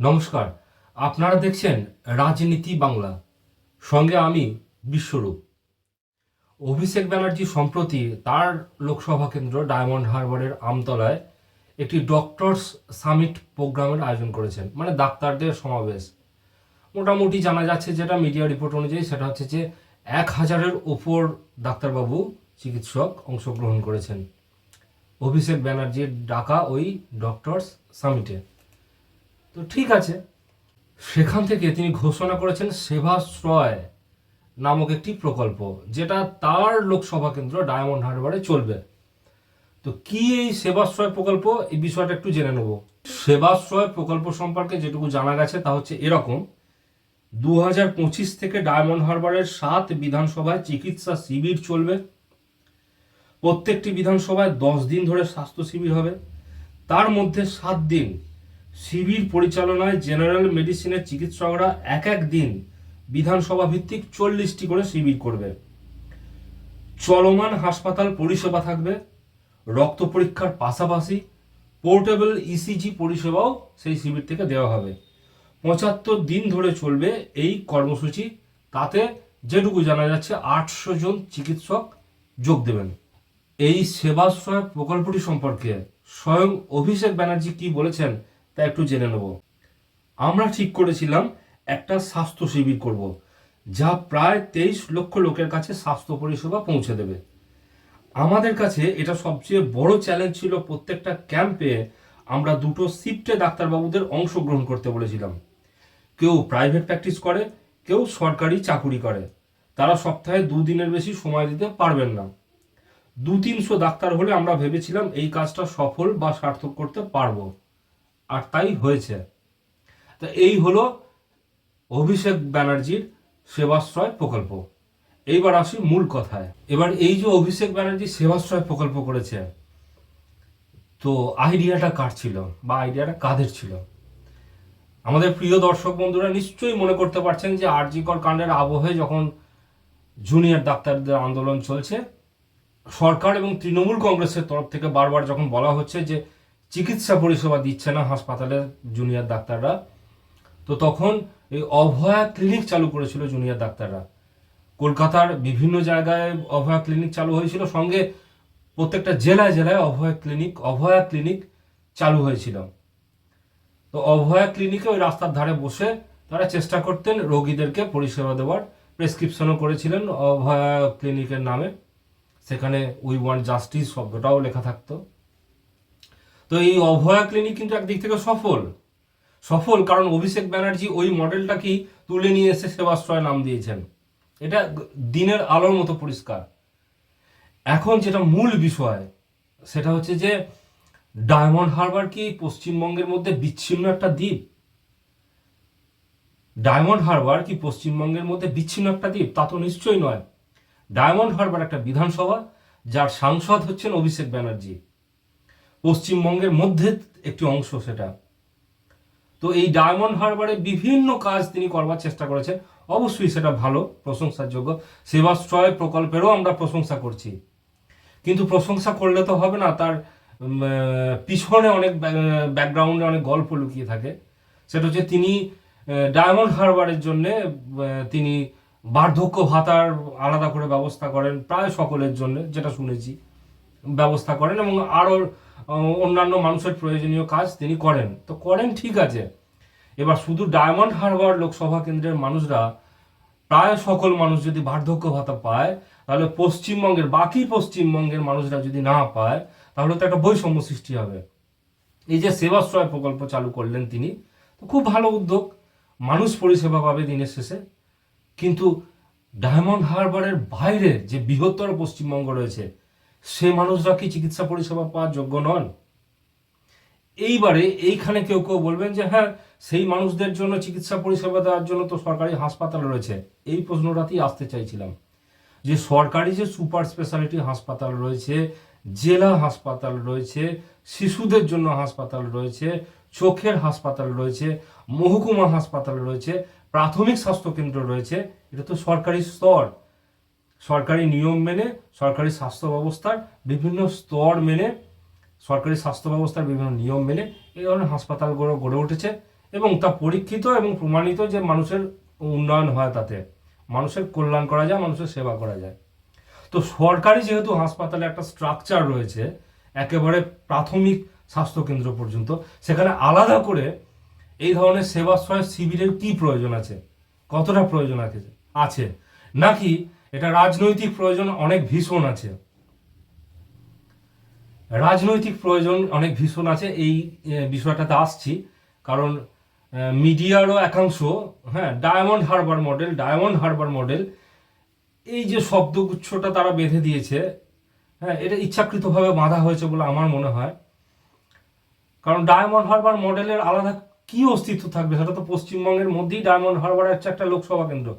নমস্কার, আপনারা দেখছেন রাজনীতি বাংলা। সঙ্গে আমি বিশ্বরূপ। অভিষেক ব্যানার্জি সম্প্রতি তার লোকসভা কেন্দ্র ডায়মন্ড হারবারের আমতলায় একটি ডক্টরস সামিট প্রোগ্রামের আয়োজন করেছেন মানে ডাক্তারদের সমাবেশ। মোটামুটি জানা যাচ্ছে যেটা মিডিয়া রিপোর্ট অনুযায়ী সেটা হচ্ছে যে এক হাজারের ওপর ডাক্তারবাবু চিকিৎসক অংশগ্রহণ করেছেন। অভিষেক ব্যানার্জির ডাকা ওই ডক্টরস সামিটে। তো ঠিক আছে। সেখান থেকে তিনি ঘোষণা করেছেন সেবাশ্রয় নামক একটি প্রকল্প, যেটা তার লোকসভা কেন্দ্র ডায়মন্ড হারবারে চলবে। তো কি এই সেবাশ্রয় প্রকল্প? এই বিষয়টা একটু জেনে নেব। সেবাশ্রয় প্রকল্প সম্পর্কে যেটুকু জানা গেছে, তা হচ্ছে এরকম। দু পঁচিশ থেকে ডায়মন্ড হারবারের সাত বিধানসভায় চিকিৎসা শিবির চলবে। প্রত্যেকটি বিধানসভায় দশ দিন ধরে স্বাস্থ্য শিবির হবে। তার মধ্যে সাত দিন শিবির পরিচালনায় জেনারেল মেডিসিনের চিকিৎসকরা এক এক দিন বিধানসভা ভিত্তিক চল্লিশটি করে শিবির করবে। চলমান হাসপাতাল পরিষেবা থাকবে, রক্ত পরীক্ষার পাশাপাশি পোর্টেবল ইসিজি পরিষেবাও সেই শিবির থেকে দেওয়া হবে। পঁচাত্তর দিন ধরে চলবে এই কর্মসূচি, তাতে যেটুকু জানা যাচ্ছে আটশো জন চিকিৎসক যোগ দেবেন। এই সেবাশ্রয় প্রকল্পটি সম্পর্কে স্বয়ং অভিষেক ব্যানার্জি কি বলেছেন তা একটু জেনে নেব। আমরা ঠিক করেছিলাম একটা স্বাস্থ্য শিবির করব, যা প্রায় তেইশ লক্ষ লোকের কাছে স্বাস্থ্য পরিষেবা পৌঁছে দেবে। আমাদের কাছে এটা সবচেয়ে বড় চ্যালেঞ্জ ছিল প্রত্যেকটা ক্যাম্পে আমরা দুটো শিফটে ডাক্তারবাবুদের অংশগ্রহণ করতে বলেছিলাম। কেউ প্রাইভেট প্র্যাকটিস করে, কেউ সরকারি চাকুরি করে। তারা সপ্তাহে দুদিনের বেশি সময় দিতে পারবেন না। দু তিনশো ডাক্তার হলে আমরা ভেবেছিলাম এই কাজটা সফল বা সার্থক করতে পারব। আর তাই হয়েছে। তা এই হলো অভিষেক ব্যানার্জির সেবাশ্রয় প্রকল্প। এইবার আসি মূল কথায়। এবার এই যে অভিষেক ব্যানার্জি সেবাশ্রয় প্রকল্প করেছে, তো আইডিয়াটা কার ছিল বা আইডিয়াটা কাদের ছিল? আমাদের প্রিয় দর্শক বন্ধুরা নিশ্চয়ই মনে করতে পারছেন যে আরজিকর কাণ্ডের আবহে যখন জুনিয়র ডাক্তারদের আন্দোলন চলছে, সরকার এবং তৃণমূল কংগ্রেসের তরফ থেকে বারবার যখন বলা হচ্ছে যে চিকিৎসা পরিষেবা দিচ্ছে না হাসপাতালের জুনিয়র ডাক্তাররা। তো তখন এই অভয়া ক্লিনিক চালু করেছিল জুনিয়র ডাক্তাররা। কলকাতার বিভিন্ন জায়গায় অভয়া ক্লিনিক চালু হয়েছিল, সঙ্গে প্রত্যেকটা জেলায় জেলায় অভয়া ক্লিনিক অভয়া ক্লিনিক চালু হয়েছিল। তো অভয়া ক্লিনিকে ওই রাস্তার ধারে বসে তারা চেষ্টা করতেন রোগীদেরকে পরিষেবা দেওয়ার। প্রেসক্রিপশনও করেছিলেন অভয়া ক্লিনিকের নামে। সেখানে উই ওয়ান্ট জাস্টিস শব্দটাও লেখা থাকতো। তো এই অভয়া ক্লিনিক কিন্তু একদিক থেকে সফল। সফল কারণ অভিষেক ব্যানার্জি ওই মডেলটাকেই তুলে নিয়ে এসে সেবাশ্রয় নাম দিয়েছেন। এটা দিনের আলোর মতো পরিষ্কার। এখন যেটা মূল বিষয়, সেটা হচ্ছে যে ডায়মন্ড হারবার কি পশ্চিমবঙ্গের মধ্যে বিচ্ছিন্ন একটা দ্বীপ? ডায়মন্ড হারবার কি পশ্চিমবঙ্গের মধ্যে বিচ্ছিন্ন একটা দ্বীপ? তা তো নিশ্চয়ই নয়। ডায়মন্ড হারবার একটা বিধানসভা, যার সাংসদ হচ্ছেন অভিষেক ব্যানার্জি। পশ্চিমবঙ্গের মধ্যে একটি অংশ সেটা। তো এই ডায়মন্ড হারবারে বিভিন্ন কাজ তিনি করবার চেষ্টা করেছেন। অবশ্যই সেটা ভালো প্রশংসার যোগ্য সেবাশ্রয় প্রকল্পেরও আমরা প্রশংসা করছি। কিন্তু প্রশংসা করলে তো হবে না, তার পিছনে অনেক ব্যাকগ্রাউন্ডে অনেক গল্প লুকিয়ে থাকে। সেটা হচ্ছে তিনি ডায়মন্ড হারবারের জন্য তিনি বার্ধক্য ভাতার আলাদা করে ব্যবস্থা করেন প্রায় সকলের জন্য, যেটা শুনেছি। ব্যবস্থা করেন এবং আরও অন্যান্য মানুষের প্রয়োজনীয় কাজ তিনি করেন। তো করেন ঠিক আছে। এবার শুধু ডায়মন্ড হারবার লোকসভা কেন্দ্রের মানুষরা, প্রায় সকল মানুষ যদি বার্ধক্য ভাতা পায়, তাহলে পশ্চিমবঙ্গের, বাকি পশ্চিমবঙ্গের মানুষরা যদি না পায়, তাহলে তো একটা বৈষম্য সৃষ্টি হবে। এই যে সেবাশ্রয় প্রকল্প চালু করলেন তিনি, তো খুব ভালো উদ্যোগ। মানুষ পরিষেবা পাবে দিনের শেষে। কিন্তু ডায়মন্ড হারবারের বাইরে যে বৃহত্তর পশ্চিমবঙ্গ রয়েছে সে মানুষরা কি চিকিৎসা পরিষেবা পাওয়ার যোগ্য নন? এইবারে এইখানে কেউ কেউ বলবেন যে হ্যাঁ সেই মানুষদের জন্য চিকিৎসা পরিষেবা দেওয়ার জন্য তো সরকারি হাসপাতাল রয়েছে। এই প্রশ্নটাতেই আসতে চাইছিলাম। যে সরকারি যে সুপার স্পেশালিটি হাসপাতাল রয়েছে, জেলা হাসপাতাল রয়েছে, শিশুদের জন্য হাসপাতাল রয়েছে, চোখের হাসপাতাল রয়েছে, মহকুমা হাসপাতাল রয়েছে, প্রাথমিক স্বাস্থ্যকেন্দ্র রয়েছে, এটা তো সরকারি স্তর। সরকারি নিয়ম মেনে, সরকারি স্বাস্থ্য ব্যবস্থার বিভিন্ন স্তর মেনে, সরকারি স্বাস্থ্য ব্যবস্থার বিভিন্ন নিয়ম মেনে এই ধরনের হাসপাতালগুলো গড়ে উঠেছে এবং তা পরীক্ষিত এবং প্রমাণিত যে মানুষের উন্নয়ন হয় তাতে। মানুষের কল্যাণ করা যায়, মানুষের সেবা করা যায়। তো সরকারি যেহেতু হাসপাতালে একটা স্ট্রাকচার রয়েছে, একেবারে প্রাথমিক স্বাস্থ্যকেন্দ্র পর্যন্ত, সেখানে আলাদা করে এই ধরনের সেবাশ্রয় শিবিরের কি প্রয়োজন আছে? কতটা প্রয়োজন আছে? আছে। নাকি এটা রাজনৈতিক প্রয়োজন অনেক ভীষণ আছে। রাজনৈতিক প্রয়োজন অনেক ভীষণ আছে, এই বিষয়টাতে আসছি। কারণ মিডিয়ারও একাংশ হ্যাঁ diamond Harbour model, diamond Harbour model, এই যে শব্দগুচ্ছটা তারা বেঁধে দিয়েছে হ্যাঁ এটা ইচ্ছাকৃতভাবে বাঁধা হয়েছে বলে আমার মনে হয়। কারণ ডায়মন্ড হারবার মডেলের আলাদা কি অস্তিত্ব থাকবে, সেটা তো পশ্চিমবঙ্গের মধ্যেই ডায়মন্ড হারবার হচ্ছে একটা লোকসভা কেন্দ্র।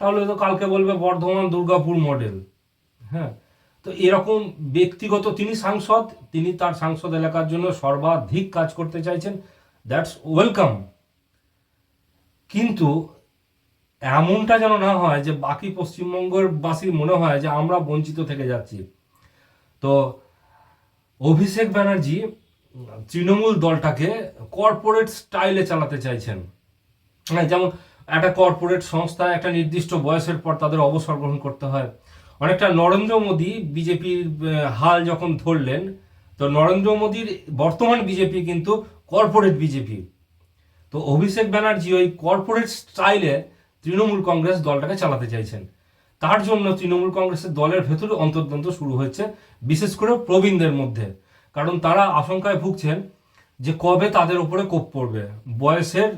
তাহলে তো কালকে বলবে বর্ধমান দুর্গাপুর মডেল হ্যাঁ? তো এরকম ব্যক্তিগত তিনি সাংসদ, তিনি তার সাংসদ এলাকার জন্য সর্বাধিক কাজ করতে চাইছেন। দ্যাটস ওয়েলকাম কিন্তু এমনটা যেন না হয় যে বাকি পশ্চিমবঙ্গের বাসীর মনে হয় যে আমরা বঞ্চিত থেকে যাচ্ছি। তো অভিষেক ব্যানার্জি তৃণমূল দলটাকে কর্পোরেট স্টাইলে চালাতে চাইছেন। হ্যাঁ যেমন একটা কর্পোরেট সংস্থা, একটা নির্দিষ্ট বয়সের পর তাদের অবসর গ্রহণ করতে হয়। অনেকটা নরেন্দ্র মোদী বিজেপির হাল যখন ধরলেন, তো নরেন্দ্র মোদীর বর্তমান বিজেপি কিন্তু কর্পোরেট বিজেপি। তো অভিষেক ব্যানার্জি ওই কর্পোরেট স্টাইলে তৃণমূল কংগ্রেস দলটাকে চালাতে চাইছেন। তার জন্য তৃণমূল কংগ্রেসের দলের ভেতরে অন্তর্দ্বন্দ্ব শুরু হচ্ছে বিশেষ করে প্রবীণদের মধ্যে। কারণ তারা আশঙ্কায় ভুগছেন যে কবে তাদের উপরে কোপ পড়বে। বয়সের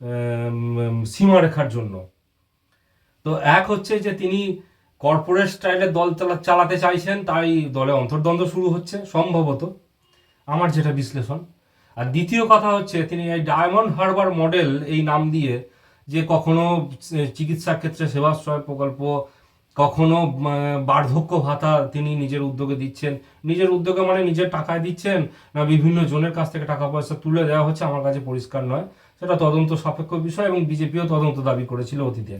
উম, সীমারেখার জন্য। তো এক হচ্ছে যে তিনি কর্পোরেট স্টাইলে দল চালাতে চাইছেন তাই দলে অন্তর্দ্বন্দ্ব শুরু হচ্ছে সম্ভবত। আমার যেটা বিশ্লেষণ। আর দ্বিতীয় কথা হচ্ছে তিনি এই ডায়মন্ড হারবার মডেল এই নাম দিয়ে যে কখনো চিকিৎসা ক্ষেত্রে সেবাশ্রয় প্রকল্প কখনো বার্ধক্য ভাতা তিনি নিজের উদ্যোগে দিচ্ছেন। নিজের উদ্যোগে মানে নিজের টাকায় দিচ্ছেন না বিভিন্ন জনের কাছ থেকে টাকা পয়সা তুলে দেওয়া হচ্ছে আমার কাছে পরিষ্কার নয়। সেটা তদন্ত সাপেক্ষ বিষয় এবং বিজেপিও তদন্ত দাবি করেছিল অতীতে।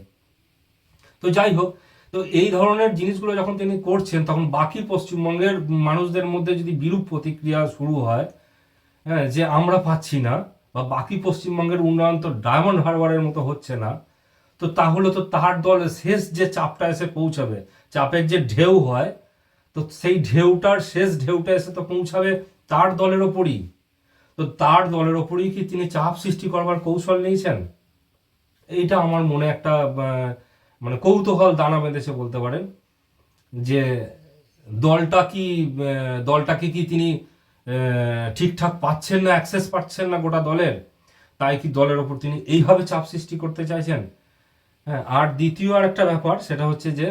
তো যাই হোক, তো এই ধরনের জিনিসগুলো যখন তিনি করছেন, তখন বাকি পশ্চিমবঙ্গের মানুষদের মধ্যে যদি বিরূপ প্রতিক্রিয়া শুরু হয় হ্যাঁ যে আমরা পাচ্ছি না বা বাকি পশ্চিমবঙ্গের উন্নয়ন তো ডায়মন্ড হারবারের মতো হচ্ছে না, তো তাহলে তো তার দল শেষ যে চাপটা এসে পৌঁছাবে, চাপের যে ঢেউ হয়, তো সেই ঢেউটার শেষ ঢেউটা এসে তো পৌঁছাবে তার দলের ওপরই। তো তার দলের ওপরেই কি তিনি চাপ সৃষ্টি করবার কৌশল নিয়েছেন? এইটা আমার মনে একটা মানে কৌতূহল দানা বেঁধেছে বলতে পারেন যে দলটা কি দলটাকে কি তিনি ঠিকঠাক পাচ্ছেন না অ্যাক্সেস পাচ্ছেন না গোটা দলের? তাই কি দলের ওপর তিনি এইভাবে চাপ সৃষ্টি করতে চাইছেন? হ্যাঁ আর দ্বিতীয় আর একটা ব্যাপার, সেটা হচ্ছে যে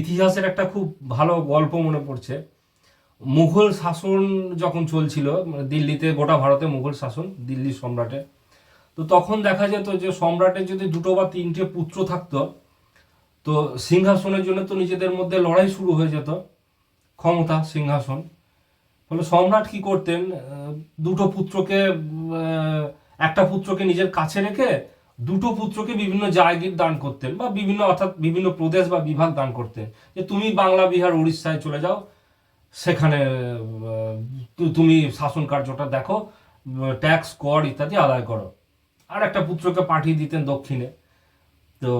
ইতিহাসের একটা খুব ভালো গল্প মনে পড়ছে। মুঘল শাসন যখন চলছিল মানে দিল্লিতে, গোটা ভারতে মুঘল শাসন দিল্লির সম্রাটে, তো তখন দেখা যেত যে সম্রাটের যদি দুটো বা তিনটে পুত্র থাকতো, তো সিংহাসনের জন্য তো নিজেদের মধ্যে লড়াই শুরু হয়ে যেত, ক্ষমতা, সিংহাসন। ফলে সম্রাট কি করতেন দুটো পুত্রকে একটা পুত্রকে নিজের কাছে রেখে দুটো পুত্রকে বিভিন্ন জায়গির দান করতেন বা বিভিন্ন, অর্থাৎ বিভিন্ন প্রদেশ বা বিভাগ দান করতেন। যে তুমি বাংলা, বিহার উড়িষ্যায় চলে যাও সেখানে তুমি শাসন কার্যটা দেখো ট্যাক্স কর ইত্যাদি আদায় করো। আর একটা পুত্রকে পাঠিয়ে দিতেন দক্ষিণে। তো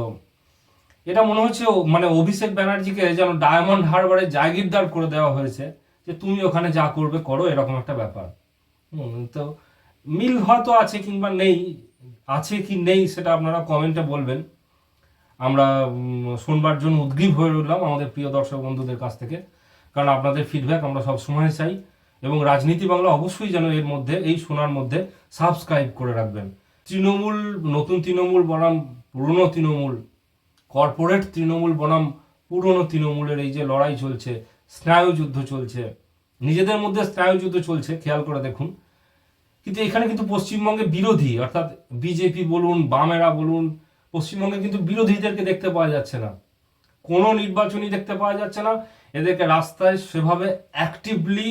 এটা মনে হচ্ছে মানে অভিষেক ব্যানার্জিকে যেন ডায়মন্ড হারবারে জায়গিরদার করে দেওয়া হয়েছে, যে তুমি ওখানে যা করবে করো, এরকম একটা ব্যাপার। তো মিল হয়তো আছে কিংবা নেই, আছে কি নেই সেটা আপনারা কমেন্টে বলবেন। আমরা শোনবার জন্য উদ্গ্রীব হয়ে রইলাম আমাদের প্রিয় দর্শক বন্ধুদের কাছ থেকে। কারণ আপনাদের ফিডব্যাক আমরা সব সময় চাই এবং রাজনীতি বাংলা অবশ্যই যেন এর মধ্যে, এই শোনার মধ্যে সাবস্ক্রাইব করে রাখবেন। তৃণমূল, নতুন তৃণমূল বনাম, পুরনো তৃণমূল কর্পোরেট তৃণমূল বনাম, পুরনো তৃণমূলের এই যে লড়াই চলছে স্নায়ুযুদ্ধ চলছে, নিজেদের মধ্যে স্নায়ুযুদ্ধ চলছে, খেয়াল করে দেখুন। কিন্তু এখানে কিন্তু পশ্চিমবঙ্গে বিরোধী, অর্থাৎ বিজেপি বলুন, বামেরা বলুন, পশ্চিমবঙ্গে কিন্তু বিরোধীদেরকে দেখতে পাওয়া যাচ্ছে না। কোনো নির্বাচনই দেখতে পাওয়া যাচ্ছে না। এদেরকে রাস্তায় সেভাবে অ্যাক্টিভলি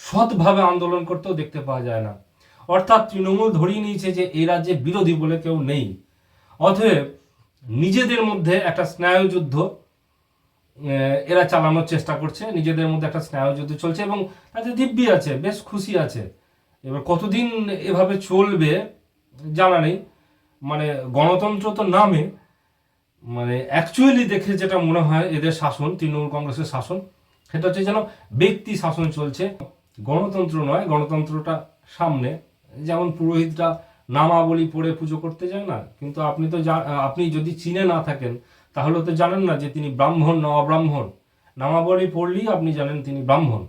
সৎভাবে আন্দোলন করতেও দেখতে পাওয়া যায় না। অর্থাৎ তৃণমূল ধরিয়ে নিয়েছে যে এই রাজ্যে বিরোধী বলে কেউ নেই। অতএব নিজেদের মধ্যে একটা স্নায়ুযুদ্ধ এরা চালানোর চেষ্টা করছে। নিজেদের মধ্যে একটা স্নায়ুযুদ্ধ চলছে এবং তাতে দিব্যি আছে, বেশ খুশি আছে। এবার কতদিন এভাবে চলবে জানা নেই। মানে গণতন্ত্র তো নামে মানে অ্যাকচুয়ালি দেখে যেটা মনে হয় এদের শাসন, তৃণমূল কংগ্রেসের শাসন, সেটা হচ্ছে যেন ব্যক্তি শাসন চলছে। গণতন্ত্র নয়, গণতন্ত্রটা সামনে। যেমন পুরোহিতরা নামাবলী পড়ে পুজো করতে যায় না, কিন্তু আপনি তো আপনি যদি চিনে না থাকেন, তাহলে তো জানেন না যে তিনি ব্রাহ্মণ না অব্রাহ্মণ নামাবলী পড়লেই আপনি জানেন তিনি ব্রাহ্মণ।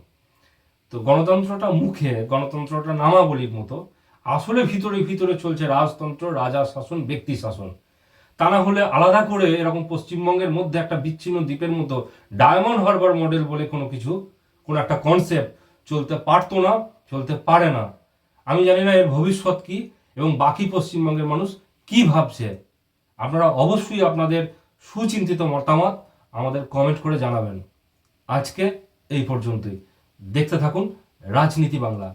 তো গণতন্ত্রটা মুখে, গণতন্ত্রটা নামাবলীর মতো। আসলে ভিতরে ভিতরে চলছে রাজতন্ত্র রাজা শাসন, ব্যক্তি শাসন। তা না হলে আলাদা করে এরকম পশ্চিমবঙ্গের মধ্যে একটা বিচ্ছিন্ন দ্বীপের মতো ডায়মন্ড হারবার মডেল বলে কোনো কিছু, কোনো একটা কনসেপ্ট চলতে পারতো না, চলতে পারে না। আমি জানি না এর ভবিষ্যৎ কি এবং বাকি পশ্চিমবঙ্গের মানুষ কি ভাবছে। আপনারা অবশ্যই আপনাদের সুচিন্তিত মতামত আমাদের কমেন্ট করে জানাবেন। আজকে এই পর্যন্তই। দেখতে থাকুন রাজনীতি বাংলা।